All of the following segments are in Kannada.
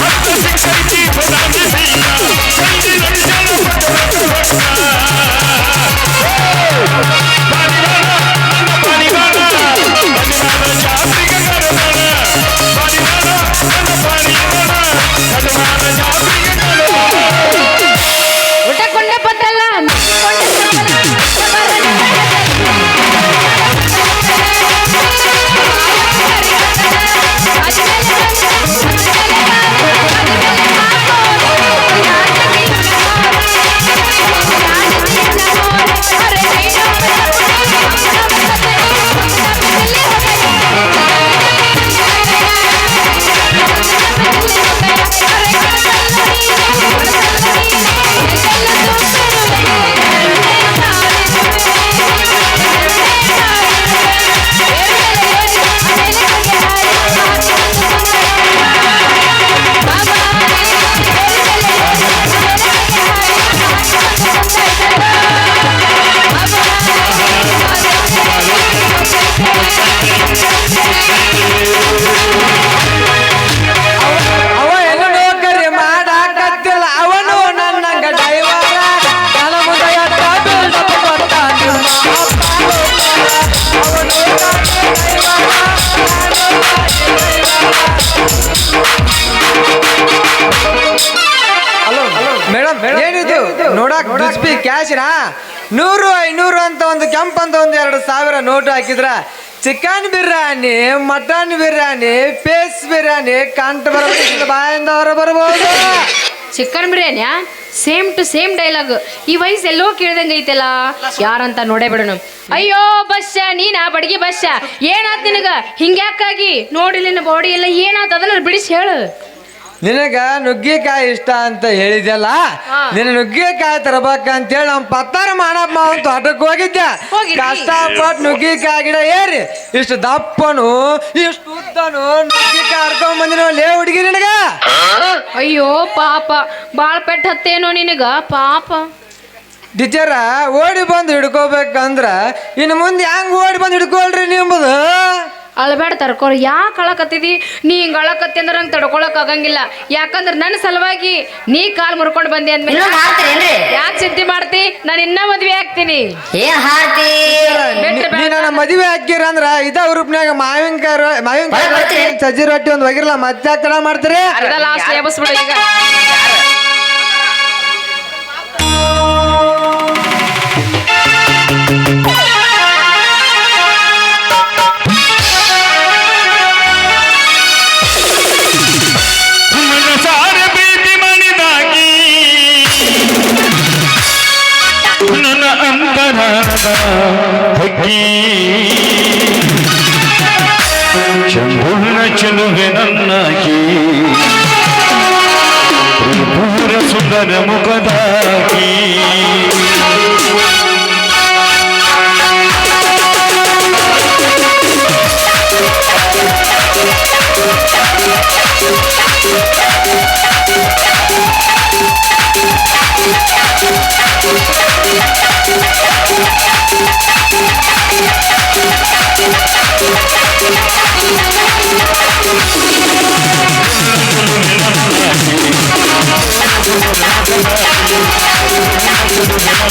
ಬೆಟ್ಟ. ಹತ್ತು ಸಿಕ್ಕೈತಿ ಬದಾಮಿ ಬೀಗ, ನೋಡಕ್ ಡಿಸ್ಪಿ ಕ್ಯಾಶಿನ? ನೂರು ಐನೂರು ಅಂತ ಒಂದು ಕೆಂಪ್ ಅಂತ ಒಂದು ಎರಡು ಸಾವಿರ ನೋಟು ಹಾಕಿದ್ರ. ಚಿಕನ್ ಬಿರಿಯಾನಿ ಮಟನ್ ಬಿರಿಯಾನಿ ಪೇಸ್ ಬಿರಿಯಾನಿ ಕಂಟ ಬರಬೇಕು ಬಾಯಿಂದ ಹೊರ ಬರಬಹುದು chicken ಬಿರಿಯಾನಿಯಾ? Same to same dialogue. ಈ ವಯಸ್ಸು ಎಲ್ಲೋ ಕೇಳ್ದಂಗ ಐತೆಲ್ಲ? ಯಾರಂತ ನೋಡೇ ಬಿಡೋಣ ಅಯ್ಯೋ ಬಸ್ಸ ನೀನಾ? ಬಡಗಿ ಬಸ್ಸ? ಏನಾತ್ ನಿನಗ? ಹಿಂಗ್ಯಾಕಾಗಿ? ನೋಡಿ ನಿನ್ನ ಬಾಡಿ ಎಲ್ಲ ಏನಾತ್? ಅದನ್ನ ಬಿಡಿಸಿ ಹೇಳು. ನಿನಗ ನುಗ್ಗಿಕಾಯಿ ಇಷ್ಟ ಅಂತ ಹೇಳಿದ್ಯಲ್ಲ. ನಿನ್ನ ನುಗ್ಗಿಕಾಯಿ ತರಬೇಕಂತೇಳಿ ನಮ್ಮ ಪತ್ತಾರ ಮಾಡಪ್ಪ ಅಂತ ತೋಟಕ್ಕೆ ಹೋಗಿದ್ದೆ? ಕಷ್ಟಪಟ್ಟು ನುಗ್ಗಿಕಾಯಿ ಗಿಡ ಏರಿ ಇಷ್ಟು ದಪ್ಪನು ಇಷ್ಟು ಉದ್ದನು ನುಗ್ಗಿಕಾಯಿ ಹರ್ಕೊಂಡ್ ಬಂದಿನ ಲೇ ಹುಡುಗಿ ನಿನಗ? ಅಯ್ಯೋ ಪಾಪ. ಬಾಳ್ ಪೆಟ್ಟು ಹತ್ತೇನೋ ನಿನಗ? ಪಾಪ. ಟೀಚರ ಓಡಿ ಬಂದು ಹಿಡ್ಕೋಬೇಕಂದ್ರ ಇನ್ನು ಮುಂದೆ ಹೆಂಗ್ ಓಡಿ ಬಂದು ಹಿಡ್ಕೊಳ್ರಿ ನಿಂಬುದು? ಅಳಬೇಡ ತರ್ಕೋರ್ ಯಾಕೆ ಅಳಕತ್ತಿದಿ? ನೀ ಹಿಂಗೆ ಅಳಕತ್ತಿ ಅಂದ್ರೆ ನಂಗೆ ತಡ್ಕೊಳಕ್ ಆಗಂಗಿಲ್ಲ. ಯಾಕಂದ್ರೆ ನನ್ನ ಸಲುವಾಗಿ ನೀ ಕಾಲ್ ಮುರ್ಕೊಂಡು ಬಂದಿ ಅಂದ್ಮೇಲೆ ಯಾಕೆ ಚಿಂತೆ ಮಾಡ್ತಿ? ನಾನು ಇನ್ನ ಮದ್ವೆ ಆಗ್ತೀನಿ. ನನ್ನ ಮದುವೆ ಹಾಕಿರ ಅಂದ್ರ ಇದ ರೂಪ್ನ್ಯಾಗ ಮಾವಿನಕಾಯಿ ಮಾವಿನಕಾಯಿ ಸಜ್ಜಿ ರೊಟ್ಟಿ ಒಂದು ಒಗಿರಲ್ಲ ಮತ್ತೆ ತಡ ಮಾಡ್ತಾರೆ? ಅರ್ಧ ಲಾಸ್ಟ್ ಈಗ. ಹಕ್ಕಿ ಶಂಭುಣ ಚೆಲುವೆ ನನ್ನಾಗಿ. ಪೂರ ಸುಂದರ ಮುಖದಾಗಿ.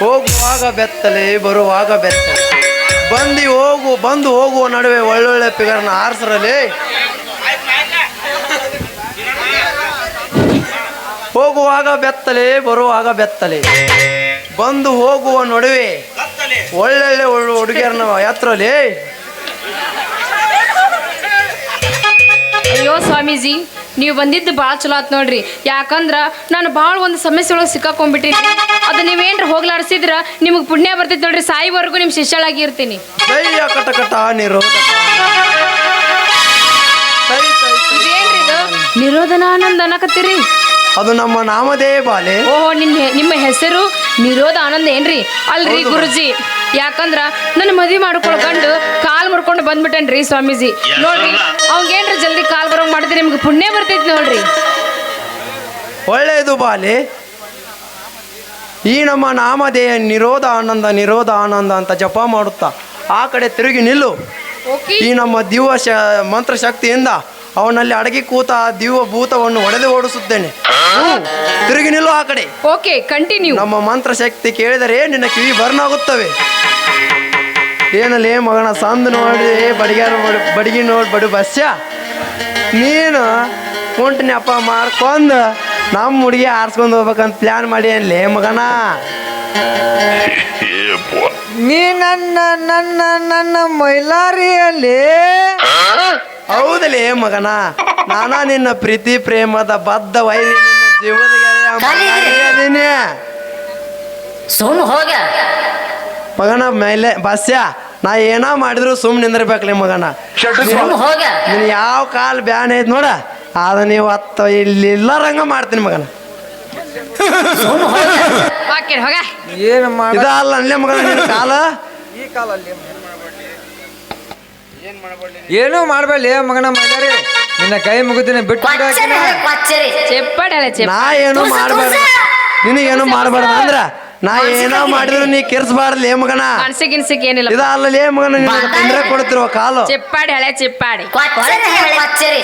ಹೋಗುವಾಗ ಬೆತ್ತಲೆ, ಬರುವಾಗ ಬೆತ್ತಲೆ ಬಂದು ಹೋಗು, ಬಂದು ಹೋಗುವ ನಡುವೆ ಒಳ್ಳೊಳ್ಳೆ ಪಿಗರ್ನ ಆರಿಸ್ರಲ್ಲಿ. ಹೋಗುವಾಗ ಬೆತ್ತಲೆ, ಬರುವಾಗ ಬೆತ್ತಲೆ. ಬಂದು ಹೋಗುವ ನಡುವೆ ಒಳ್ಳೊಳ್ಳೆ ಒಳ್ಳೆ ಹುಡುಗಿಯರನ್ನ ಯಾತ್ರಲ್ಲಿ ಅಯ್ಯೋ ಸ್ವಾಮೀಜಿ ನೀವು ಬಂದಿದ್ದು ಭಾಳ ಚಲೋ ಆತ್ ನೋಡ್ರಿ. ಯಾಕಂದ್ರೆ ನಾನು ಭಾಳ ಒಂದು ಸಮಸ್ಯೆ ಒಳಗೆ ಸಿಕ್ಕಾಕೊಂಡ್ಬಿಟ್ಟಿನಿ. ಅದು ಏನ್ರ ಹೋಗ್ಲಾಡ್ಸಿದ್ರ ನಿಮಗೆ ಪುಣ್ಯ ಬರ್ತೈತೆ ನೋಡ್ರಿ. ಸಾಯಿವರೆಗೂ ನಿಮ್ಮ ಶಿಷ್ಯಳಾಗಿ ಇರ್ತೀನಿ. ದೈಯ ಕಟಕಟ ನಿರೋಧ. ಸೈ ಸೈ ಸೈ. ಇದೇನ್ರಿ ಇದು? ನಿರೋಧನಾನಂದ ಅನ್ನಕತ್ತೀರಿ? ಅದು ನಮ್ಮ ನಾಮದೇ ಬಾಲೆ. ಓಹೋ ನಿಮ್ಮ ಹೆಸರು ನಿರೋಧ ಆನಂದ ಏನ್ರಿ? ಅಲ್ರಿ ಗುರುಜಿ ಯಾಕಂದ್ರ ನನ್ನ ಮದ್ವಿ ಮಾಡ್ಕೊಳ್ಕೊಂಡು ಕಾಲ್ ಮುರ್ಕೊಂಡು ಬಂದ್ಬಿಟ್ಟೇನ್ರಿ ಸ್ವಾಮೀಜಿ. ನೋಡ್ರಿ ಅವಂಗೇನ್ರಿ ಜಲ್ದಿ ಕಾಲ್ ಬರೋಂಗ್ ಮಾಡಿದ್ರೆ ನಿಮ್ಗೆ ಪುಣ್ಯ ಬರ್ತೈತಿ ನೋಡ್ರಿ. ಒಳ್ಳೇದು ಬಾಲಿ. ಈ ನಮ್ಮ ನಾಮಧೇಯ ನಿರೋಧ ಆನಂದ ನಿರೋಧ ಆನಂದ ಅಂತ ಜಪ ಮಾಡುತ್ತಾ ಆ ಕಡೆ ತಿರುಗಿ ನಿಲ್ಲು. ಈ ನಮ್ಮ ದಿವ್ಯ ಶ ಮಂತ್ರ ಶಕ್ತಿಯಿಂದ ಅವನಲ್ಲಿ ಅಡಗಿ ಕೂತ ಆ ದಿವ್ಯ ಭೂತವನ್ನು ಒಡೆದು ಓಡಿಸುತ್ತೇನೆ. ತಿರುಗಿ ನಿಲ್ಲು ಆ ಕಡೆ. ಓಕೆ ಕಂಟಿನ್ಯೂ ನಮ್ಮ ಮಂತ್ರ ಶಕ್ತಿ ಕೇಳಿದರೆ ನಿನ್ನ ಕಿವಿ ಬರ್ನ್ ಆಗುತ್ತವೆ. ಏನಲ್ಲೇ ಮಗನ ಸಂದ್ ನೋಡಿ ಬಡಿಗಾರ ನೋಡಿ ಬಡಿಗೆ ನೋಡಿ ಬಡು ಬಸ್ಯ. ನೀನು ಕುಂಟಿನಪ್ಪ ಮಾಡ್ಕೊಂಡು ನಮ್ಮ ಹುಡುಗಿ ಆರಿಸ್ಕೊಂಡು ಹೋಗ್ಬೇಕಂತ ಪ್ಲಾನ್ ಮಾಡಿ ಅನ್ಲೇ ಮಗನ? ನೀ ನನ್ನ ನನ್ನ ನನ್ನ ಮೈಲಾರಿಯಲ್ಲಿ ಹೌದಲೇ ಮಗನ? ನಾನಾ ನಿನ್ನ ಪ್ರೀತಿ ಪ್ರೇಮದ ಬದ್ಧ ವೈರಿ ನಿನ್ನ ಜೀವದ ಸುಮ್ ಹೋಗ. ಮಗನ ಮೇಲೆ ಬಸ್ಯ ನಾ ಏನ ಮಾಡಿದ್ರು ಸುಮ್ ನಿಂದಿರ್ಬೇಕಲೇ ಮಗನ. ನೀನ್ ಹೋಗ. ನೀನು ಯಾವ ಕಾಲ್ ಬ್ಯಾನ್ ಐತ್ ನೋಡ ಅದ ನೀವು ಹತ್ತ ಇಲ್ಲಿ ರಂಗ ಮಾಡ್ತೀನಿ ಮಗನ. ಸುಮ್ಮ ಹೋಗ. ಓಕೆ ಹೋಗ. ಏನು ಮಾಡ ಇದ ಅಲ್ಲ ಅಲ್ಲೇ ಮಗನ ಈ ಕಾಲ ಏನೂ ಮಾಡಬೇಡಿ ಮಗನ ಮೈಲಾರಿ ನಿನ್ನ ಕೈ ಮುಗಿದಿನ ಬಿಟ್ಟು ನಾ ಏನು ಮಾಡಬೇಡ. ನಿನಗೇನು ಮಾಡಬೇಡ ಅಂದ್ರ ನಾ ಏನೋ ಮಾಡಿದ್ರು ನೀ ಕೆರ್ಸ್ಬಾರ್ಲೇ ಮಗನ. ಅನ್ಸಿಕ್ ಇನ್ಸಿಕ್ ಏನಿಲ್ಲ. ಇದ ಅಲ್ಲ ಅಲ್ಲಲೇ ಮಗನ ನಿನಗೆ ತೊಂದರೆ ಕೊಡ್ತಿರುವ ಕಾಲು. ಚಿಪ್ಪಾಡಿ ಹಳೆ ಚಿಪ್ಪಾಡಿ. ಕೊಚ್ಚರಿ ಕೊಚ್ಚರಿ.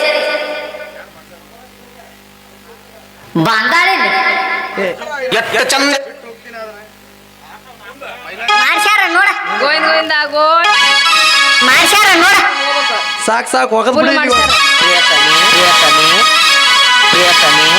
ಬಂದಾಳಿ ಮಾಡ್ಸ್ಯಾರ ನೋಡ. ಗೋವಿಂದ ಗೋವಿಂದ ಗೋಯ್ ಮಾಡ್ಸ್ಯಾರ ಸಾಕ್ ಸಾಕು ಹೋಗದ್ ಬಿಡಿ ಪ್ರಿಯತಮೆ ಪ್ರಿಯತಮೆ ಪ್ರಿಯತಮೆ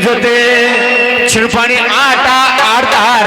ಜೊತೆ ಚಿರುಪಾಣಿ ಆಟ ಆಡ್ತಾರ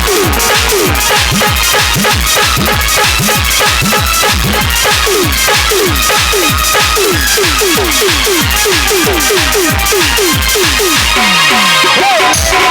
Whoa!